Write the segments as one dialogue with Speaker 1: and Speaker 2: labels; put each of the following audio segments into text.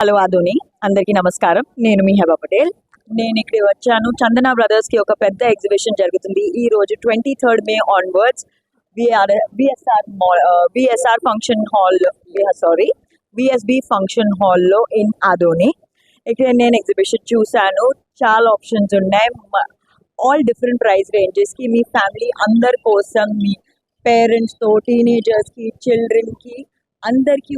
Speaker 1: Hello Adoni అందరికీ నమస్కారం. నేను మీ హెబా పటేల్. నేను ఇక్కడ వచ్చాను. చందన బ్రదర్స్కి ఒక పెద్ద ఎగ్జిబిషన్ జరుగుతుంది. ఈ రోజు twenty third May onwards VR VSR VSR function hall sorry VSB function హాల్లో ఇన్ ఆధోని. ఇక్కడ నేను ఎగ్జిబిషన్ చూశాను. చాలా ఆప్షన్స్ ఉన్నాయి. ఆల్ డిఫరెంట్ ప్రైస్ రేంజెస్కి మీ ఫ్యామిలీ అందరి కోసం మీ పేరెంట్స్తో టీనేజర్స్కి చిల్డ్రన్కి అందరికి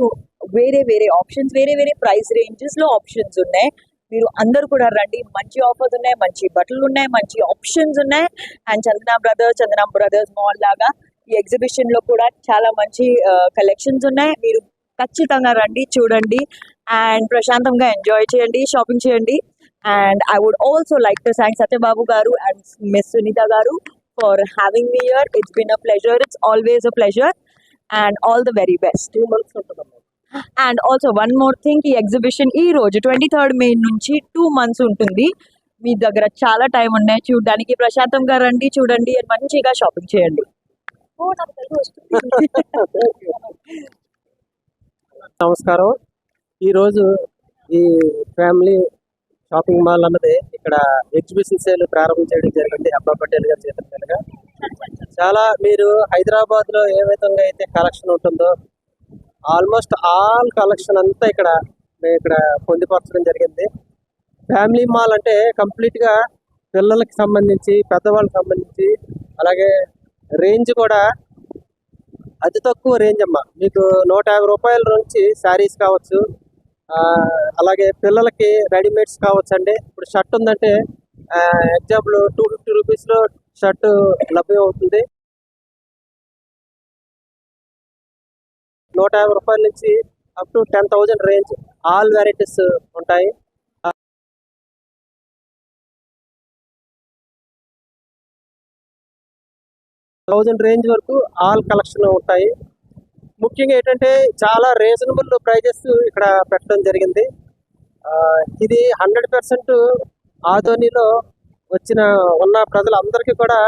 Speaker 1: వేరే వేరే ఆప్షన్స్ వేరే వేరే ప్రైస్ రేంజెస్లో ఆప్షన్స్ ఉన్నాయి. మీరు అందరు కూడా రండి. మంచి ఆఫర్స్ ఉన్నాయి మంచి బట్టలు ఉన్నాయి మంచి ఆప్షన్స్ ఉన్నాయి. And Chandana brothers Chandana brothers mall లాగా ఈ ఎగ్జిబిషన్లో కూడా చాలా మంచి కలెక్షన్స్ ఉన్నాయి. మీరు ఖచ్చితంగా రండి చూడండి. అండ్ ప్రశాంతంగా ఎంజాయ్ చేయండి షాపింగ్ చేయండి. And I would also like to thank Satyababu garu and miss Sunitha garu for having me here it's been a pleasure it's always a pleasure and all the very best
Speaker 2: two months ఉంటుందమ్మా.
Speaker 1: And also one more thing ఈ exhibition ఈ రోజు twenty third మే నుంచి two months ఉంటుంది. మీ దగ్గర చాలా time ఉన్నాయి. చూడడానికి ప్రశాంతంగా రండి చూడండి and మంచిగా షాపింగ్ చేయండి.
Speaker 2: నమస్కారం. ఈరోజు ఈ ఫ్యామిలీ షాపింగ్ మాల్ అన్నది ఇక్కడ ఎగ్జిబిషన్ సేల్ ప్రారంభం చేయడం జరిగింది. అబ్బా పటేల్ గారి చేతుల మీదుగా. చాలా మీరు హైదరాబాద్లో ఏ విధంగా అయితే కలెక్షన్ ఉంటుందో ఆల్మోస్ట్ ఆల్ కలెక్షన్ అంతా ఇక్కడ మేము ఇక్కడ పొందుపరచడం జరిగింది. ఫ్యామిలీ మాల్ అంటే కంప్లీట్గా పిల్లలకి సంబంధించి పెద్దవాళ్ళకి సంబంధించి అలాగే రేంజ్ కూడా అతి తక్కువ రేంజ్ అమ్మ. మీకు నూట యాభై రూపాయల నుంచి శారీస్ కావచ్చు అలాగే పిల్లలకి రెడీమేడ్స్ కావచ్చు అండి ఇప్పుడు షర్ట్ ఉందంటే ఎగ్జాంపుల్ టూ ఫిఫ్టీ రూపీస్లో షర్ట్ లభ్యం అవుతుంది. నూట యాభై రూపాయల నుంచి up to ten thousand range all varieties ఉంటాయి. థౌజండ్ రేంజ్ వరకు ఆల్ కలెక్షన్ ఉంటాయి. ముఖ్యంగా ఏంటంటే చాలా రీజనబుల్ ప్రైజెస్ ఇక్కడ పెట్టడం జరిగింది. ఇది హండ్రెడ్ పర్సెంట్ ఆధోనిలో వచ్చిన ఉన్న ప్రజలందరికీ కూడా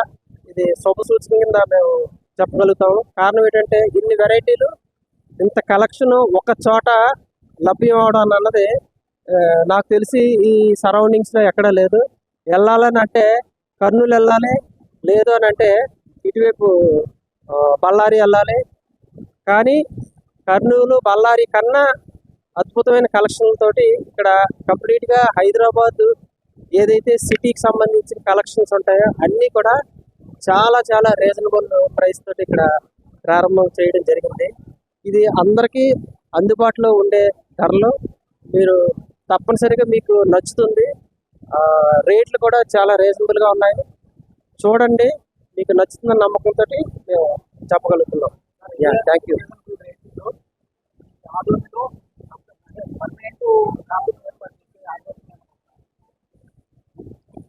Speaker 2: ఇది శుభ సూచన కింద మేము చెప్పగలుగుతాము. కారణం ఏంటంటే ఇన్ని వెరైటీలు ఇంత కలెక్షన్ ఒక చోట లభ్యం అవడం అన్నది నాకు తెలిసి ఈ సరౌండింగ్స్లో ఎక్కడా లేదు. వెళ్ళాలని అంటే కర్నూలు వెళ్ళాలి లేదు అని అంటే ఇటువైపు బళ్ళారి వెళ్ళాలి. కానీ కర్నూలు బళ్ళారి కన్నా అద్భుతమైన కలెక్షన్లతోటి ఇక్కడ కంప్లీట్గా హైదరాబాద్ ఏదైతే సిటీకి సంబంధించిన కలెక్షన్స్ ఉంటాయో అన్నీ కూడా చాలా చాలా రీజనబుల్ ప్రైస్ తోటి ఇక్కడ ప్రారంభం చేయడం జరిగింది ఇది అందరికీ అందుబాటులో ఉండే ధరలు మీరు తప్పనిసరిగా మీకు నచ్చుతుంది రేట్లు కూడా చాలా రీజనబుల్గా ఉన్నాయి చూడండి మీకు నచ్చుతున్న నమ్మకంతో మేము చెప్పగలుగుతున్నాం యా థ్యాంక్ యూ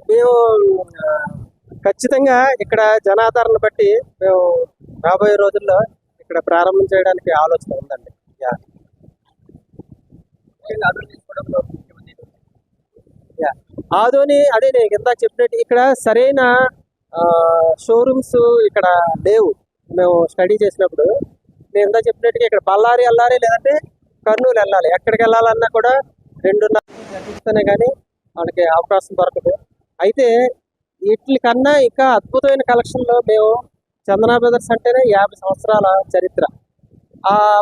Speaker 2: మేము ఖచ్చితంగా ఇక్కడ జనాదరణ బట్టి మేము రాబోయే రోజుల్లో ఇక్కడ ప్రారంభం చేయడానికి ఆలోచన ఉందండి. యా. యా. ఆదోని అదే నేను ఇంత చెప్పినట్టు ఇక్కడ సరైన షోరూమ్స్ ఇక్కడ లేవు. మేము స్టడీ చేసినప్పుడు నేను ఇందా చెప్పినట్టుగా ఇక్కడ బళ్ళారి వెళ్ళాలి లేదంటే కర్నూలు వెళ్ళాలి. ఎక్కడికి వెళ్ళాలన్నా కూడా రెండున్నర గంటలతోనే కానీ వాళ్ళకి అవకాశం దొరకదు. అయితే వీటి కన్నా ఇంకా అద్భుతమైన కలెక్షన్లో మేము చందనా బ్రదర్స్ అంటేనే యాభై సంవత్సరాల చరిత్ర.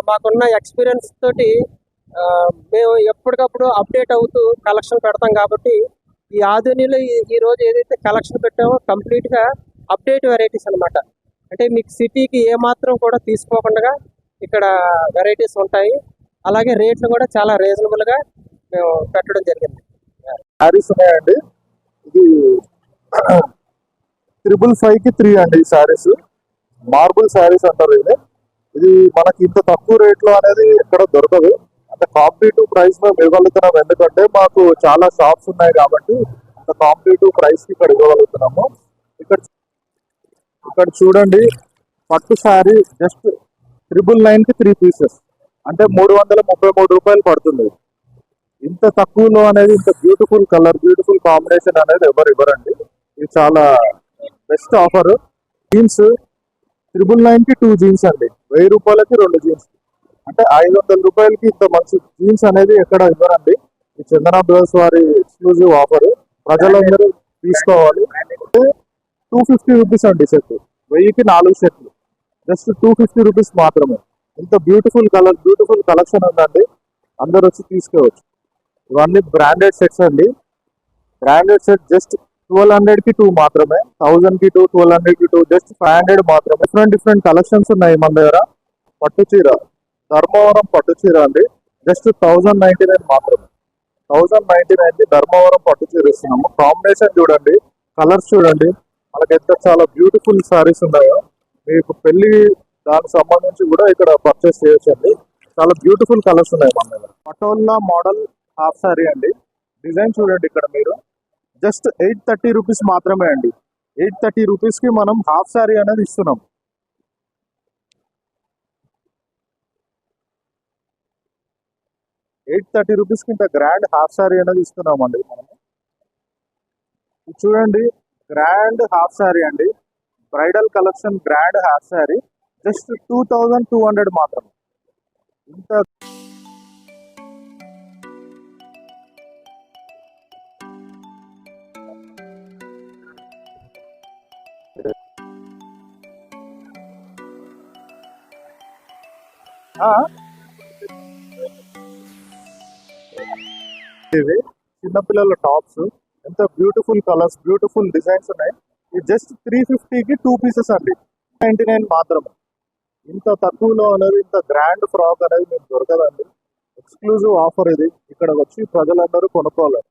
Speaker 2: మాకున్న ఎక్స్పీరియన్స్ తోటి మేము ఎప్పటికప్పుడు అప్డేట్ అవుతూ కలెక్షన్ పెడతాం కాబట్టి ఈ ఆధునిలో ఈ- రోజు ఏదైతే కలెక్షన్ పెట్టామో కంప్లీట్గా అప్డేట్ వెరైటీస్ అనమాట అంటే మీకు సిటీకి ఏమాత్రం కూడా తీసుకోకుండా ఇక్కడ వెరైటీస్ ఉంటాయి. అలాగే రేట్లు కూడా చాలా రీజనబుల్గా మేము పెట్టడం జరిగింది.
Speaker 3: శారీస్ ఉన్నాయండి ఇది త్రిబుల్ ఫైవ్కి త్రీ అండి ఈ శారీస్ మార్బుల్ శారీస్ అంటారు ఇది. ఇది మనకి ఇంత తక్కువ రేట్లో అనేది ఎక్కడ దొరకదు. అంటే కాంపిటేటివ్ ప్రైస్ మేము ఇవ్వగలుగుతున్నాం ఎందుకంటే మాకు చాలా షాప్స్ ఉన్నాయి కాబట్టి అంత కాంపిటేటివ్ ప్రైస్కి ఇక్కడ ఇవ్వగలుగుతున్నాము. ఇక్కడ ఇక్కడ చూడండి. పట్టు శారీ జస్ట్ త్రిబుల్ నైన్కి త్రీ పీసెస్ అంటే మూడు వందల ముప్పై మూడు రూపాయలు పడుతుంది. ఇంత తక్కువలో అనేది ఇంత బ్యూటిఫుల్ కలర్ బ్యూటిఫుల్ కాంబినేషన్ అనేది ఎవరు ఇవ్వరండి. ఇది చాలా బెస్ట్ ఆఫర్ జీన్స్ త్రిబుల్ నైన్కి టూ జీన్స్ అండి. వెయ్యి రూపాయలకి రెండు జీన్స్ అంటే ఐదు వందల రూపాయలకి ఇంత మంచి జీన్స్ అనేది ఎక్కడ ఇవ్వరండి. ఈ చందన బ్రదర్స్ వారి ఎక్స్క్లూజివ్ ఆఫర్ ప్రజలందరూ తీసుకోవాలి. టూ ఫిఫ్టీ రూపీస్ అండి సెట్ వెయ్యికి నాలుగు సెట్లు జస్ట్ టూ ఫిఫ్టీ రూపీస్ మాత్రమే. ఇంత బ్యూటిఫుల్ కలర్ బ్యూటిఫుల్ కలెక్షన్ ఉందండి. అందరు వచ్చి తీసుకోవచ్చు. ఇవన్నీ బ్రాండెడ్ సెట్స్ అండి. బ్రాండెడ్ సెట్ జస్ట్ ట్వెల్వ్ హండ్రెడ్కి టూ మాత్రమే. థౌసండ్కి టూ ట్వెల్వ్ హండ్రెడ్కి టూ జస్ట్ ఫైవ్ హండ్రెడ్ మాత్రమే. డిఫరెంట్ డిఫరెంట్ కలెక్షన్స్ ఉన్నాయి మన దగ్గర. పట్టు చీర ధర్మవరం పట్టు చీర అండి. జస్ట్ థౌసండ్ నైన్టీ నైన్ మాత్రమే. థౌసండ్ నైన్టీ నైన్కి ధర్మవరం పట్టు చీర ఇస్తున్నాము. కాంబినేషన్ చూడండి. కలర్స్ చూడండి. మనకి ఎంత చాలా బ్యూటిఫుల్ సారీస్ ఉన్నాయో. మీకు పెళ్ళి దానికి సంబంధించి కూడా ఇక్కడ పర్చేస్ చేయొచ్చండి. చాలా బ్యూటిఫుల్ కలర్స్ ఉన్నాయి మన దగ్గర. పటోల్లా మోడల్ హాఫ్ సారీ అండి. డిజైన్ చూడండి ఇక్కడ మీరు. జస్ట్ ఎయిట్ థర్టీ రూపీస్ మాత్రమే అండి. ఎయిట్ థర్టీ రూపీస్కి మనం హాఫ్ సారీ అనేది ఇస్తున్నాం. ఎయిట్ థర్టీ రూపీస్కి ఇంత గ్రాండ్ హాఫ్ సారీ అనేది ఇస్తున్నామండి మనము. చూడండి గ్రాండ్ హాఫ్ సారీ అండి. Bridal collection grand half sari. Just two thousand two hundred మాత్రం ఇంత ఇవి చిన్నపిల్లల టాప్స్. ఎంత బ్యూటిఫుల్ కలర్స్ బ్యూటిఫుల్ డిజైన్స్ ఉన్నాయి. ఇది జస్ట్ త్రీ ఫిఫ్టీకి టూ పీసెస్ అండి. నైంటీ నైన్ మాత్రమే. ఇంత తక్కువలో అనేది ఇంత గ్రాండ్ ఫ్రాక్ అనేది మీకు దొరకదండి. ఎక్స్క్లూజివ్ ఆఫర్ ఇది. ఇక్కడ వచ్చి ప్రజలందరూ కొనుక్కోవాలి.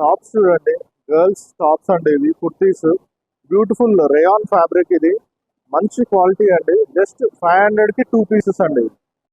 Speaker 3: టాప్స్ చూడండి. గర్ల్స్ టాప్స్ అండి ఇవి. కుర్తీస్. బ్యూటిఫుల్ రేయాన్ ఫ్యాబ్రిక్ ఇది. మంచి క్వాలిటీ అండి. జస్ట్ ఫైవ్ హండ్రెడ్కి టూ పీసెస్ అండి.